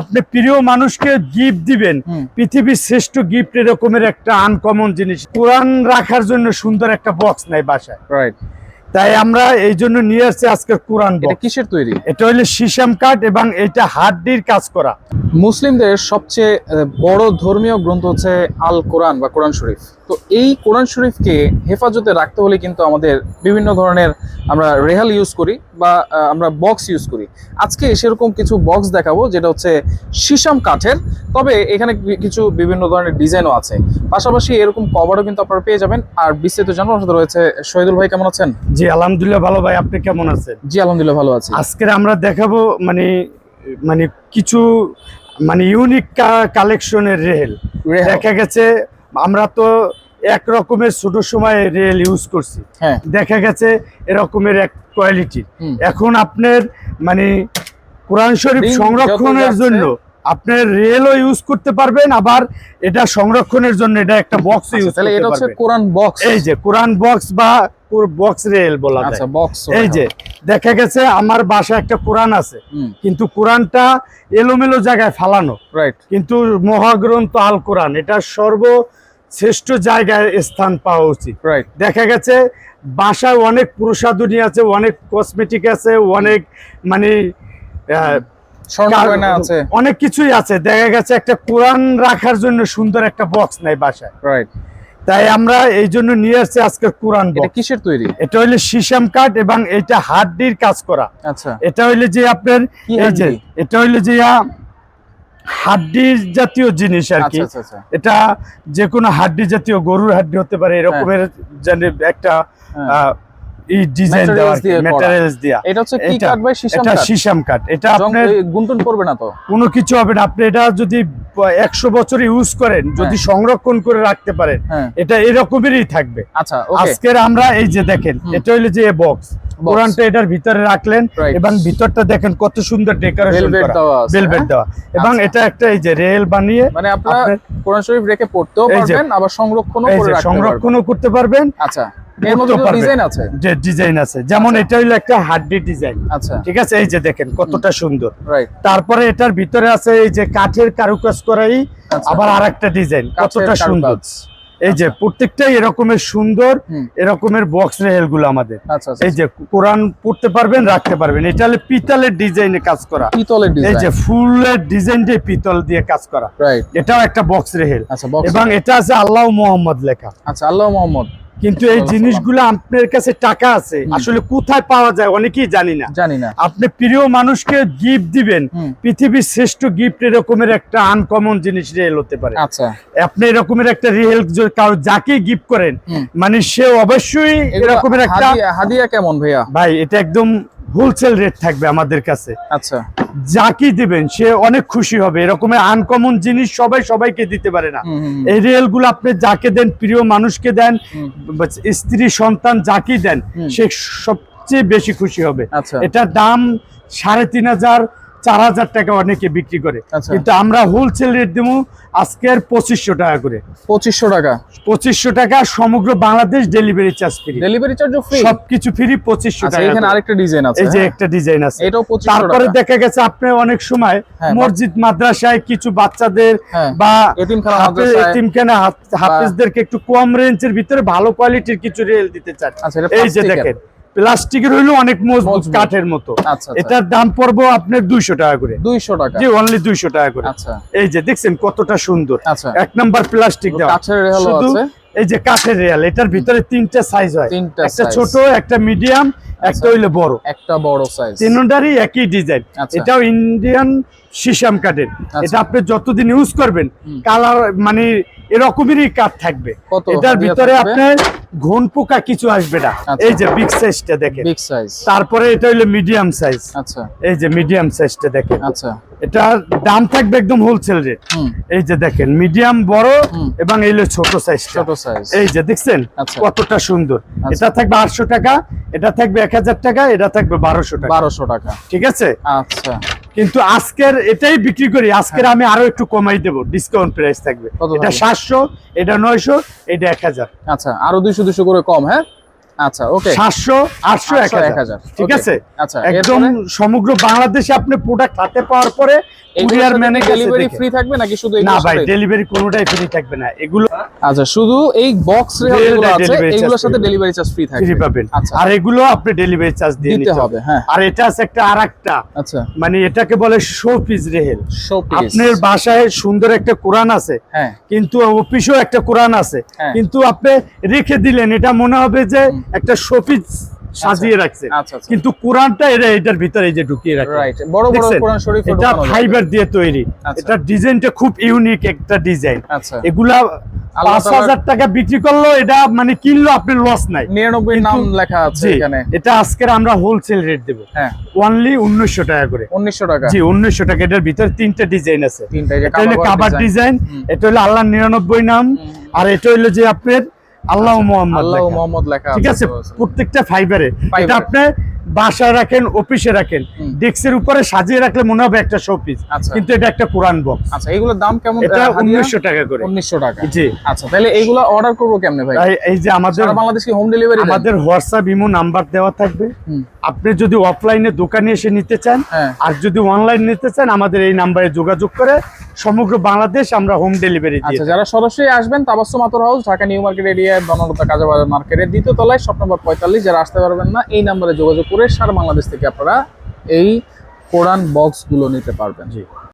আপনি প্রিয় মানুষকে গিফট দিবেন। পৃথিবীর শ্রেষ্ঠ গিফট এরকমের একটা আনকমন জিনিস। কোরআন রাখার জন্য সুন্দর একটা বক্স নাই বাসায়। রাইট তাই আমরা এই জন্য নিয়ে আসছি আজকের কোরআন এটা কিসের তৈরি? এটা হলো সিসাম কাঠ এবং এটা হাড্ডির কাজ করা। মুসলিমদের সবচেয়ে বড় ধর্মীয় গ্রন্থ হচ্ছে আল কোরআন বা কোরআন শরীফ। তো এই কোরআন শরীফকে হেফাজতে রাখতে হলে কিন্তু আমাদের বিভিন্ন ধরনের আমরা রেহাল ইউজ করি বা আমরা বক্স ইউজ করি। আজকে সেরকম কিছু বক্স দেখাবো যেটা হচ্ছে সিসাম কাঠের। তবে এখানে কিছু বিভিন্ন ধরনের ডিজাইনও আছে। পাশাপাশি এরকম কভারও কিন্তু আপনারা পেয়ে যাবেন। আর বিস্তারিত জানার সাথে রয়েছে শহীদুল ভাই কেমন আছেন? জি আলহামদুলিল্লাহ ভালো ভাই আপনি কেমন আছেন? জি আলহামদুলিল্লাহ ভালো আছি। আজকে আমরা দেখাবো মানে মানে কিছু মানে ইউনিক কালেকশনের রেল দেখা গেছে আমরা তো এক রকমের ছোট সময় রেল ইউজ করছি। হ্যাঁ। দেখা গেছে এরকমের এক কোয়ালিটি এখন আপনার মানে কোরআন শরীফ সংরক্ষণের জন্য আপনার রেলও ইউজ করতে পারবেন আবার এটা সংরক্ষণের জন্য এটা একটা বক্স আচ্ছা, ইউজ তাহলে এটা হচ্ছে কোরআন বক্স এই যে কোরআন বক্স বা বক্স রেল বলা যায়। আচ্ছা বক্স এই যে দেখা গেছে আমার বাসায় একটা কোরআন আছে। কিন্তু কোরআনটা এলোমেলো জায়গায় ফালানো। রাইট কিন্তু মহাগ্রন্থ আল কোরআন এটা সর্বশ্রেষ্ঠ জায়গায় স্থান পাওয়া উচিত। দেখা গেছে বাসায় অনেক প্রসাধনী আছে অনেক কসমেটিক আছে অনেক মানে অনেক কিছুই আছে। দেখা গেছে একটা কোরআন রাখার জন্য সুন্দর একটা বক্স নাই বাসায়। রাইট তাই আমরা এই জন্য নিয়ে আসছি আজকে কোরআন এটা কিসের তৈরি? এটা হইলে সিসাম কাঠ এবং এটা হাড্ডির কাজ করা। আচ্ছা। এটা হইলে যে আপনার এই যে? এটা হইলে যে হাড্ডির জাতীয় জিনিস আর কি। আচ্ছা আচ্ছা আচ্ছা। এটা যে কোনো হাড্ডি জাতীয় গরুর হাড্ডি হতে পারে এরকমের যেন একটা হ্যাঁ। আহ, এই ডিজাইন দেওয়া ম্যাটেরিয়ালস দিয়া এটা হচ্ছে কি এটা- ভাই? সিসাম এটা সিসাম কাঠ এটা আপনার গুনটুন পড়বে না তো? কোনো কিছু হবে না। আপনি এটা যদি একশো বছর ইউজ করেন যদি সংরক্ষণ করে রাখতে পারেন হ্যাঁ। এটা এরকমেরই থাকবে। আচ্ছা ওকে আজকের আমরা এই যে দেখেন এটা হইলে যে বক্স কোরআনটা এটার ভিতরে রাখলেন এবং ভিতরটা দেখেন কত সুন্দর ডেকোরেশন করা। দেওয়া ভেলভেট হ্যাঁ? দেওয়া। এবং আচ্ছা। এটা একটা এই যে রেল বানিয়ে মানে আপনারা আপনার- কোরআন শরীফ রেখে পড়তেও পারবেন আবার সংরক্ষণও করে রাখতে পারবেন। সংরক্ষণও করতে পারবেন। আচ্ছা। যেমন আচ্ছা। এটা হইল একটা হাড্ডি ডিজাইন আচ্ছা। ঠিক আছে? এই যে দেখেন কতটা সুন্দর। তারপরে এটার ভিতরে আছে এই যে কাঠের কারুকাজ করাই আচ্ছা। আবার আরেকটা ডিজাইন কতটা সুন্দর। এই যে প্রত্যেকটাই এরকমের সুন্দর এরকমের বক্স রেলগুলো আমাদের এই যে কোরআন পড়তে পারবেন রাখতে পারবেন। এটা হলো পিতলের ডিজাইনে কাজ করা। পিতলের এই যে ফুলের ডিজাইন দিয়ে পিতল দিয়ে কাজ করা। এটাও একটা বক্স রেহেল এবং এটা আছে আল্লাহ মোহাম্মদ লেখা। আচ্ছা আল্লাহ মোহাম্মদ। কিন্তু এই জিনিসগুলো আপনার কাছে টাকা আছে। আসলে কোথায় পাওয়া যায় অনেকেই জানি না। জানি না। আপনি প্রিয় মানুষকে গিফট দিবেন পৃথিবীর শ্রেষ্ঠ গিফট এরকমের একটা আনকমন জিনিস রিয়েল হতে পারে। আচ্ছা। আপনি এরকমের একটা রিয়েল কারও যাকে গিফট করেন মানে সে অবশ্যই এরকমের একটা হাদিয়া কেমন ভাইয়া? ভাই এটা একদম হোলসেল রেট থাকবে আমাদের কাছে। আচ্ছা। যাকে দিবেন সে অনেক খুশি হবে। এরকম আনকমন জিনিস সবাই সবাইকে দিতে পারে না। এই রেলগুলো আপনি যাকে দেন প্রিয় মানুষকে দেন স্ত্রী সন্তান যাকেই দেন সে সবচেয়ে বেশি খুশি হবে। আচ্ছা। এটার দাম সাড়ে তিন হাজার চার হাজার টাকা অনেকে বিক্রি করে। আচ্ছা। কিন্তু আমরা হোলসেল রেট দেবো আজকের পঁচিশশো টাকা করে। পঁচিশশো টাকা। পঁচিশশো টাকা সমগ্র Bangladesh delivery charge free delivery চার্জও ফ্রি সবকিছু ফ্রি পঁচিশশো আচ্ছা টাকা এখানে আরেকটা ডিজাইন আছে এই যে হ্যাঁ? একটা ডিজাইন আছে। এটাও তারপরে দেখা গেছে আপনি অনেক সময় হ্যাঁ, মসজিদ মাদ্রাসায় কিছু বাচ্চাদের হ্যাঁ বা এতিমখানা হাফেজদেরকে একটু কম রেঞ্জের ভিতরে ভালো কোয়ালিটির কিছু রেল দিতে চান আচ্ছা এই যে দেখেন। প্লাস্টিকের হইল অনেক মজবুত। কাঠের মতো। আচ্ছা আচ্ছা। এটার দাম পড়ব আপনার দুইশো টাকা করে। দুইশো টাকা। জি অনলি দুইশো টাকা করে। আচ্ছা। এই যে দেখছেন কতটা সুন্দর। এক নাম্বার প্লাস্টিক দেওয়া। এই যে কাঠের রেয়াল এটার ভিতরে তিনটা সাইজ হয়। একটা ছোট একটা মিডিয়াম একটা। হইল বড়। একটা বড় সাইজ তিনটারই একই ডিজাইন। এটাও ইন্ডিয়ান সিসাম কাঠের এটা আপনি যতদিন ইউজ করবেন কালার মানে এরকমেরই কাঠ থাকবে। এটার ভিতরে? আপনার ঘন পোকা কিছু আসবে না। আচ্ছা। এই যে বিগ সাইজটা দেখেন। বিগ সাইজ তারপরে এটা হইল মিডিয়াম সাইজ আচ্ছা। এই যে মিডিয়াম সাইজটা দেখেন। আচ্ছা। এটার দাম থাকবে একদম হোলসেল রেট এই যে দেখেন মিডিয়াম বড় এবং এই ছোট সাইজ ছোট সাইজ এই যে দেখছেন আচ্ছা। কতটা সুন্দর। আচ্ছা। এটা থাকবে আটশো টাকা এটা থাকবে এক হাজার টাকা এটা থাকবে বারোশো টাকা। বারোশো টাকা। ঠিক আছে? আচ্ছা। কিন্তু আজকের এটাই বিক্রি করি আজকের আমি আরও একটু কমাই দেবো ডিসকাউন্ট প্রাইস থাকবে। এটা সাতশো এটা নয়শো এটা এক হাজার। আচ্ছা আরও দুইশো দুশো করে কম হ্যাঁ? আচ্ছা ওকে সাতশো আটশো এক হাজার। ঠিক আছে? আচ্ছা একদম সমগ্র বাংলাদেশে আপনি প্রোডাক্ট হাতে পাওয়ার পরে কুরিয়ার ম্যানের কাছে ডেলিভারি ফ্রি থাকবে নাকি শুধু না ভাই ডেলিভারি কোনোটাই ফ্রি থাকবে না। এগুলো আচ্ছা শুধু এই বক্স আছে এগুলোর সাথে ডেলিভারি চার্জ ফ্রি থাকবে। ফ্রি পাবেন আচ্ছা। আর এগুলো আপনি ডেলিভারি চার্জ দিয়ে নিতে হবে হ্যাঁ। আর এটা আছে একটা আরেকটা। আচ্ছা। মানে এটাকে বলে শো পিস রেহেল শো পিস আপনার বাসায় সুন্দর একটা কোরআন আছে। হ্যাঁ। কিন্তু অফিসেও একটা কোরআন আছে। হ্যাঁ। কিন্তু আপনি রেখে দিলেন। এটা মনে হবে যে একটা শোপিস সাজিয়ে রাখছেন আচ্ছা আচ্ছা। কিন্তু কোরআনটা এটা এটার ভিতরে যে ঢুকিয়ে বড় বড় কোরআন শরীফ এটা ফাইবার দিয়ে তৈরি। আচ্ছা। এটা ডিজাইনটা খুব ইউনিক একটা ডিজাইন। আচ্ছা। এগুলা পাঁচ হাজার টাকা বিক্রি করল এটা মানে কিনলো আপনার লস নাই। নিরানব্বই নাম লেখা আছে এখানে। এটা আজকের আমরা হোলসেল রেট দেবো। হ্যাঁ। অনলি উনিশশো টাকা করে। উনিশশো টাকা। জি উনিশশো টাকা। এটার ভিতরে তিনটা ডিজাইন আছে। এটা হলো কাবার ডিজাইন এটা হলো আল্লাহ নিরানব্বই নাম। আর এটা হলো যে আপনার আল্লাহ মোহাম্মদ আল্লাহ। মোহাম্মদ লেখা ঠিক আছে প্রত্যেকটা ফাইবারে এটা আপনি বাসায় রাখেন অফিসে রাখেন। ডেস্কের উপরে সাজিয়ে রাখলে মনে হবে একটা শোপিস আচ্ছা। কিন্তু এটা একটা কোরআন বক্স আচ্ছা এগুলোর দাম কেমন? এটা উনিশশো টাকা করে। উনিশশো টাকা। জি। আচ্ছা তাহলে এইগুলো অর্ডার করব কেমনে ভাই? এই যে আমাদের বাংলাদেশ কি হোম ডেলিভারি আমাদের হোয়াটসঅ্যাপ ইমো নাম্বার দেওয়া থাকবে। আপনি যদি অফলাইনে দোকানে এসে নিতে চান হ্যাঁ। আর যদি অনলাইন নিতে চান আমাদের এই নাম্বারে যোগাযোগ করে সমগ্র বাংলাদেশ আমরা হোম ডেলিভারি দিই আচ্ছা যারা সরাসরি আসবেন তাবাসসুম আতর হাউস ঢাকা নিউ মার্কেট এরিয়ায় বনলতা কাজাবাজার মার্কেটের দ্বিতীয় তলায় শপ নম্বর পঁয়তাল্লিশ যারা আসতে পারবেন না এই নাম্বারে যোগাযোগ করে সারা বাংলাদেশ থেকে আপনারা এই কোরআন বক্সগুলো নিতে পারবেন। জি।